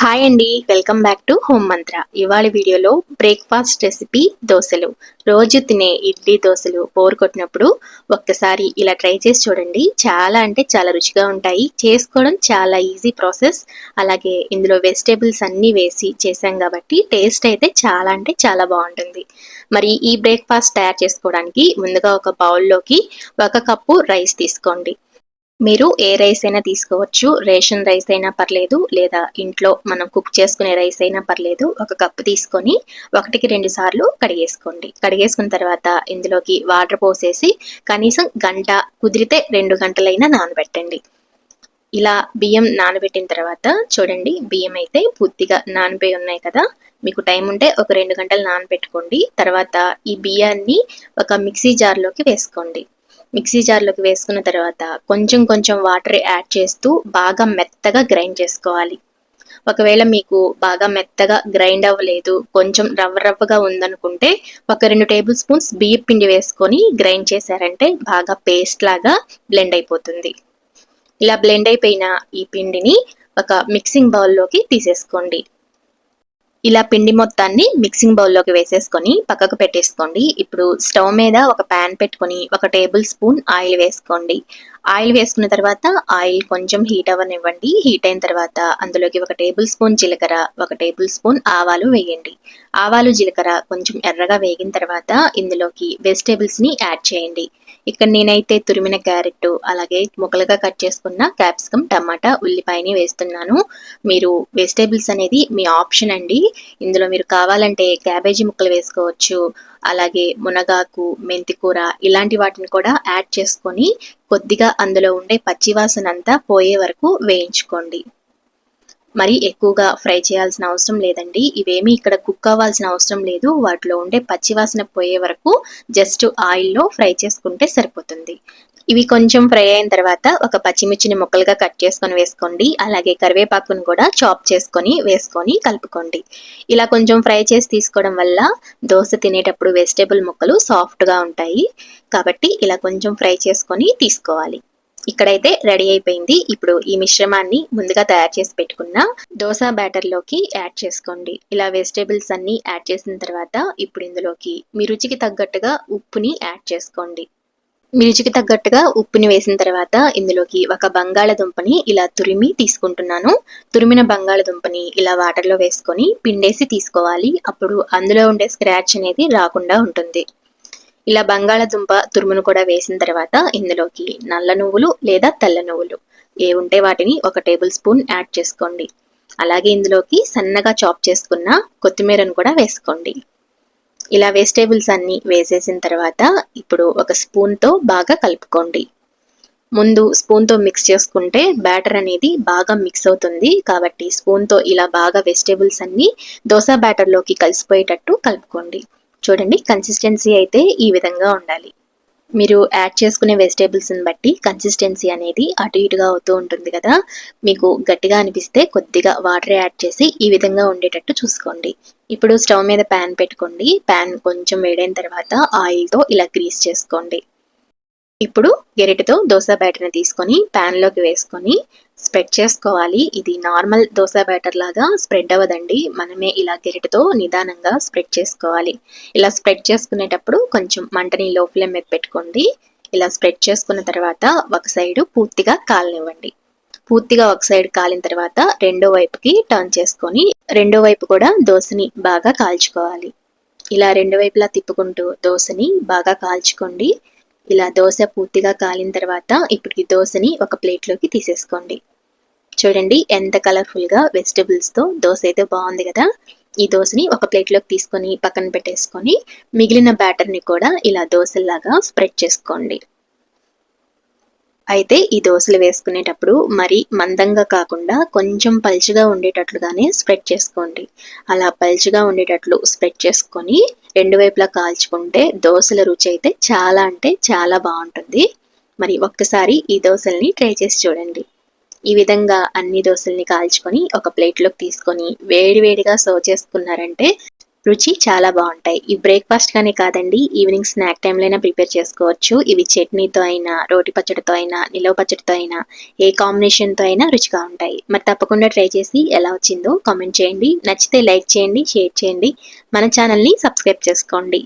Hi అండి welcome back to home మంత్ర ఇవాళ వీడియోలో బ్రేక్ఫాస్ట్ రెసిపీ దోశలు. రోజు తినే ఇడ్లీ దోశలు బోర్ కొట్టినప్పుడు ఒక్కసారి ఇలా ట్రై చేసి చూడండి. చాలా అంటే చాలా రుచిగా ఉంటాయి. చేసుకోవడం చాలా ఈజీ ప్రాసెస్ అలాగే ఇందులో వెజిటేబుల్స్ అన్నీ వేసి చేసాం కాబట్టి టేస్ట్ అయితే చాలా అంటే చాలా బాగుంటుంది. మరి ఈ బ్రేక్ఫాస్ట్ తయారు చేసుకోవడానికి ముందుగా ఒక బౌల్లోకి ఒక కప్పు రైస్ తీసుకోండి. మీరు ఏ రైస్ అయినా తీసుకోవచ్చు. రేషన్ రైస్ అయినా పర్లేదు. లేదా ఇంట్లో మనం కుక్ చేసుకునే రైస్ అయినా పర్లేదు. ఒక కప్పు తీసుకొని ఒకటికి రెండు సార్లు కడిగేసుకోండి. కడిగేసుకున్న తర్వాత ఇందులోకి వాటర్ పోసేసి కనీసం గంట కుదిరితే రెండు గంటలైనా నానబెట్టండి. ఇలా బియ్యం నానబెట్టిన తర్వాత చూడండి బియ్యం అయితే పూర్తిగా నానిపోయి ఉన్నాయి కదా. మీకు టైం ఉంటే ఒక రెండు గంటలు నానబెట్టుకోండి. తర్వాత ఈ బియ్యాన్ని ఒక మిక్సీ జార్లోకి వేసుకోండి. మిక్సీ జార్లోకి వేసుకున్న తర్వాత కొంచెం కొంచెం వాటర్ యాడ్ చేస్తూ బాగా మెత్తగా గ్రైండ్ చేసుకోవాలి. ఒకవేళ మీకు బాగా మెత్తగా గ్రైండ్ అవ్వలేదు కొంచెం రవ్వ రవ్వగా ఉందనుకుంటే ఒక రెండు టేబుల్ స్పూన్స్ బియ్య పిండి వేసుకొని గ్రైండ్ చేశారంటే బాగా పేస్ట్ లాగా బ్లెండ్ అయిపోతుంది. ఇలా బ్లెండ్ అయిపోయిన ఈ పిండిని ఒక మిక్సింగ్ బౌల్లోకి తీసేసుకోండి. ఇలా పిండి మొత్తాన్ని మిక్సింగ్ బౌల్లోకి వేసేసుకొని పక్కకు పెట్టేసుకోండి. ఇప్పుడు స్టవ్ మీద ఒక ప్యాన్ పెట్టుకొని ఒక టేబుల్ స్పూన్ ఆయిల్ వేసుకోండి. ఆయిల్ వేసుకున్న తర్వాత ఆయిల్ కొంచెం హీట్ అవ్వనివ్వండి. హీట్ అయిన తర్వాత అందులోకి ఒక టేబుల్ స్పూన్ జీలకర్ర ఒక టేబుల్ స్పూన్ ఆవాలు వేయండి. ఆవాలు జీలకర్ర కొంచెం ఎర్రగా వేగిన తర్వాత ఇందులోకి వెజిటేబుల్స్ని యాడ్ చేయండి. ఇక్కడ నేనైతే తురిమిన క్యారెట్ అలాగే ముక్కలుగా కట్ చేసుకున్న క్యాప్సికమ్ టమాటా ఉల్లిపాయని వేస్తున్నాను. మీరు వెజిటేబుల్స్ అనేది మీ ఆప్షన్ అండి. ఇందులో మీరు కావాలంటే క్యాబేజీ ముక్కలు వేసుకోవచ్చు అలాగే మునగాకు మెంతికూర ఇలాంటి వాటిని కూడా యాడ్ చేసుకొని కొద్దిగా అందులో ఉండే పచ్చివాసన అంతా పోయే వరకు వేయించుకోండి. మరి ఎక్కువగా ఫ్రై చేయాల్సిన అవసరం లేదండి. ఇవేమీ ఇక్కడ కుక్ అవ్వాల్సిన అవసరం లేదు. వాటిలో ఉండే పచ్చివాసన పోయే వరకు జస్ట్ ఆయిల్లో ఫ్రై చేసుకుంటే సరిపోతుంది. ఇవి కొంచెం ఫ్రై అయిన తర్వాత ఒక పచ్చిమిర్చిని ముక్కలుగా కట్ చేసుకొని వేసుకోండి. అలాగే కరివేపాకును కూడా చాప్ చేసుకొని వేసుకొని కలుపుకోండి. ఇలా కొంచెం ఫ్రై చేసి తీసుకోవడం వల్ల దోశ తినేటప్పుడు వెజిటేబుల్ ముక్కలు సాఫ్ట్గా ఉంటాయి. కాబట్టి ఇలా కొంచెం ఫ్రై చేసుకొని తీసుకోవాలి. ఇక్కడైతే రెడీ అయిపోయింది. ఇప్పుడు ఈ మిశ్రమాన్ని ముందుగా తయారు చేసి పెట్టుకున్న దోశ బ్యాటర్లోకి యాడ్ చేసుకోండి. ఇలా వెజిటేబుల్స్ అన్ని యాడ్ చేసిన తర్వాత ఇప్పుడు ఇందులోకి మీ రుచికి తగ్గట్టుగా ఉప్పుని యాడ్ చేసుకోండి. మీ రుచికి తగ్గట్టుగా ఉప్పుని వేసిన తర్వాత ఇందులోకి ఒక బంగాళదుంపని ఇలా తురిమి తీసుకుంటున్నాను. తురిమిన బంగాళదుంపని ఇలా వాటర్లో వేసుకొని పిండేసి తీసుకోవాలి. అప్పుడు అందులో ఉండే స్క్రాచ్ అనేది రాకుండా ఉంటుంది. ఇలా బంగాళదుంప తురుమును కూడా వేసిన తర్వాత ఇందులోకి నల్ల నువ్వులు లేదా తెల్ల నువ్వులు. ఏ ఉంటే వాటిని ఒక టేబుల్ స్పూన్ యాడ్ చేసుకోండి. అలాగే ఇందులోకి సన్నగా చాప్ చేసుకున్న కొత్తిమీరను కూడా వేసుకోండి. ఇలా వెజిటేబుల్స్ అన్ని వేసేసిన తర్వాత ఇప్పుడు ఒక స్పూన్తో బాగా కలుపుకోండి. ముందు స్పూన్తో మిక్స్ చేసుకుంటే బ్యాటర్ అనేది బాగా మిక్స్ అవుతుంది. కాబట్టి స్పూన్తో ఇలా బాగా వెజిటేబుల్స్ అన్ని దోశ బ్యాటర్లోకి కలిసిపోయేటట్టు కలుపుకోండి. చూడండి కన్సిస్టెన్సీ అయితే ఈ విధంగా ఉండాలి. మీరు యాడ్ చేసుకునే వెజిటేబుల్స్ని బట్టి కన్సిస్టెన్సీ అనేది అటు ఇటుగా అవుతూ ఉంటుంది కదా. మీకు గట్టిగా అనిపిస్తే కొద్దిగా వాటర్ యాడ్ చేసి ఈ విధంగా ఉండేటట్టు చూసుకోండి. ఇప్పుడు స్టవ్ మీద ప్యాన్ పెట్టుకోండి. ప్యాన్ కొంచెం వేడైన తర్వాత ఆయిల్తో ఇలా గ్రీస్ చేసుకోండి. ఇప్పుడు గెరిటితో దోశ బ్యాటర్ని తీసుకొని ప్యాన్లోకి వేసుకొని స్ప్రెడ్ చేసుకోవాలి. ఇది నార్మల్ దోశ బ్యాటర్ లాగా స్ప్రెడ్ అవ్వదండి. మనమే ఇలా గెరిటితో నిదానంగా స్ప్రెడ్ చేసుకోవాలి. ఇలా స్ప్రెడ్ చేసుకునేటప్పుడు కొంచెం మంటని లో ఫ్లేమ్ మీద పెట్టుకోండి. ఇలా స్ప్రెడ్ చేసుకున్న తర్వాత ఒక సైడు పూర్తిగా కాలనివ్వండి. పూర్తిగా ఒక సైడ్ కాలిన తర్వాత రెండో వైపుకి టర్న్ చేసుకొని రెండో వైపు కూడా దోశని బాగా కాల్చుకోవాలి. ఇలా రెండు వైపులా తిప్పుకుంటూ దోశని బాగా కాల్చుకోండి. ఇలా దోశ పూర్తిగా కాలిన తర్వాత ఇప్పుడు ఈ దోశని ఒక ప్లేట్లోకి తీసేసుకోండి. చూడండి ఎంత కలర్ఫుల్గా వెజిటబుల్స్తో దోశ అయితే బాగుంది కదా. ఈ దోశని ఒక ప్లేట్లోకి తీసుకొని పక్కన పెట్టేసుకొని మిగిలిన బ్యాటర్ని కూడా ఇలా దోశలాగా స్ప్రెడ్ చేసుకోండి. అయితే ఈ దోశలు వేసుకునేటప్పుడు మరి మందంగా కాకుండా కొంచెం పల్చగా ఉండేటట్లుగానే స్ప్రెడ్ చేసుకోండి. అలా పల్చగా ఉండేటట్లు స్ప్రెడ్ చేసుకొని రెండు వైపులా కాల్చుకుంటే దోశల రుచి అయితే చాలా అంటే చాలా బాగుంటుంది. మరి ఒక్కసారి ఈ దోశల్ని ట్రై చేసి చూడండి. ఈ విధంగా అన్ని దోశల్ని కాల్చుకొని ఒక ప్లేట్లోకి తీసుకొని వేడివేడిగా సర్వ్ చేసుకున్నారంటే రుచి చాలా బాగుంటాయి. ఈ బ్రేక్ఫాస్ట్ గానే కాదండి ఈవినింగ్ స్నాక్ టైంలో అయినా ప్రిపేర్ చేసుకోవచ్చు. ఇవి చట్నీతో అయినా రోటి పచ్చడితో అయినా నిలవ పచ్చడితో అయినా ఏ కాంబినేషన్తో అయినా రుచిగా ఉంటాయి. మరి తప్పకుండా ట్రై చేసి ఎలా వచ్చిందో కామెంట్ చేయండి. నచ్చితే లైక్ చేయండి షేర్ చేయండి. మన ఛానల్ని సబ్స్క్రైబ్ చేసుకోండి.